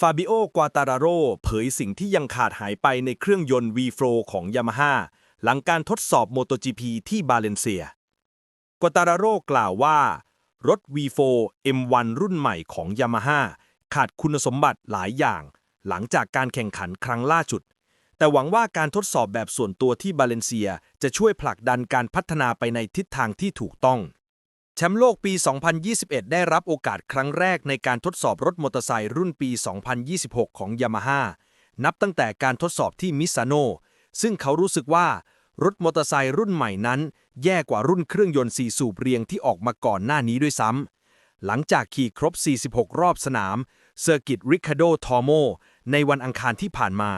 ฟาบิโอกวาตาราโรเผยสิ่งที่ยังขาดหายไปในเครื่องยนต์ V-Flow ของยามาฮ่าหลังการทดสอบ MotoGP ที่บาเลนเซีย กวาตาราโรกล่าวว่า รถ V4 M1 รุ่นใหม่ของยามาฮ่าขาดคุณสมบัติหลายอย่าง หลังจากการแข่งขันครั้งล่าสุด แต่หวังว่าการทดสอบแบบส่วนตัวที่บาเลนเซียจะช่วยผลักดันการพัฒนาไปในทิศทางที่ถูกต้อง แชมป์โลกปี 2021 ได้รับโอกาสครั้งแรกในการทดสอบรถมอเตอร์ไซค์รุ่นปี 2026 ของยามาฮ่านับตั้งแต่การทดสอบที่มิซาโน ซึ่งเขารู้สึกว่า รถมอเตอร์ไซค์รุ่นใหม่นั้น แย่กว่ารุ่นเครื่องยนต์4สูบเรียงที่ออกมาก่อนหน้านี้ด้วยซ้ำ หลังจากขี่ครบ 46 รอบสนามเซอร์กิตริคาโดทอโมในวันอังคารที่ผ่านมา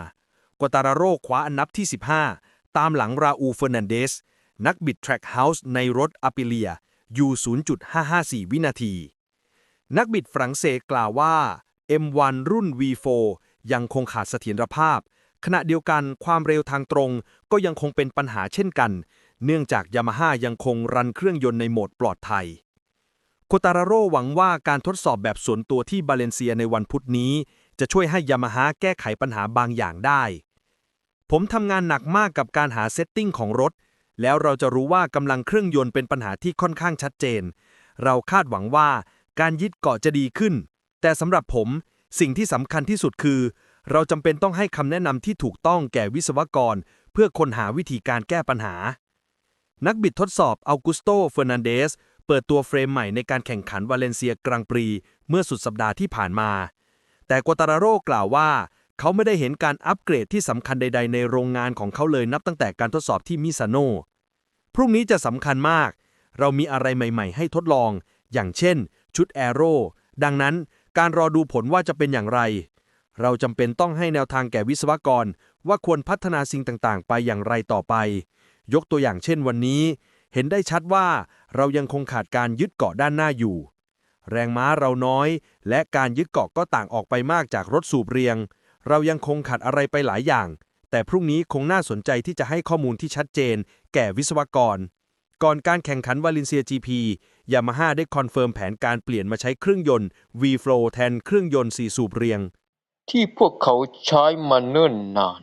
กวตาราโรคว้าอันดับที่ 15 ตามหลังราอูเฟอร์นันเดส นักบิดแทร็กเฮาส์ในรถอ p ิเลีย อยู่ 0.554 วินาที นักบิดฝรั่งเศสกล่าวว่า M1 รุ่น V4 ยังคงขาดเสถียรภาพ ขณะเดียวกันความเร็วทางตรงก็ยังคงเป็นปัญหาเช่นกัน เนื่องจากยามาฮ่ายังคงรันเครื่องยนต์ในโหมดปลอดภัยโคตาราโรหวังว่าการทดสอบแบบส่วนตัวที่บาเลนเซียในวันพุธนี้ จะช่วยให้ยามาฮ่าแก้ไขปัญหาบางอย่างได้ ผมทำงานหนักมากกับการหาเซตติ้งของรถ แล้วเราจะรู้ว่ากำลังเครื่องยนต์เป็นปัญหาที่ค่อนข้างชัดเจน เราคาดหวังว่าการยึดเกาะจะดีขึ้น แต่สำหรับผมสิ่งที่สำคัญที่สุดคือ เราจำเป็นต้องให้คำแนะนำที่ถูกต้องแก่วิศวกร เพื่อค้นหาวิธีการแก้ปัญหา นักบิดทดสอบอัลกุสโตเฟอร์นันเดสเปิดตัวเฟรมใหม่ในการแข่งขันวาเลนเซียกรังปรี เมื่อสุดสัปดาห์ที่ผ่านมา แต่กัวตาราโรกล่าวว่า เขาไม่ได้เห็นการอัปเกรดที่สำคัญใด ๆ ในโรงงานของเขาเลยนับตั้งแต่การทดสอบที่มิซาโนพรุ่งนี้จะสำคัญมาก เรามีอะไรใหม่ ๆ ให้ทดลอง อย่างเช่น ชุดแอโร่ดังนั้นการรอดูผลว่าจะเป็นอย่างไร เราจำเป็นต้องให้แนวทางแก่วิศวกร ว่าควรพัฒนาสิ่งต่างๆ ไปอย่างไรต่อไป ยกตัวอย่างเช่นวันนี้ เห็นได้ชัดว่าเรายังคงขาดการยึดเกาะด้านหน้าอยู่ แรงม้าเราน้อย และการยึดเกาะก็ต่างออกไปมากจากรถสูบเรียง เรายังคงขาดอะไรไปหลายอย่าง แต่พรุ่งนี้คงน่าสนใจที่จะให้ข้อมูลที่ชัดเจน แก่วิศวกร ก่อนการแข่งขันวาเลนเซีย GP ยามาฮ่าได้คอนเฟิร์มแผนการเปลี่ยนมาใช้เครื่องยนต์ V-Flow แทนเครื่องยนต์4สูบเรียง ที่พวกเขาใช้มาเนิ่นนาน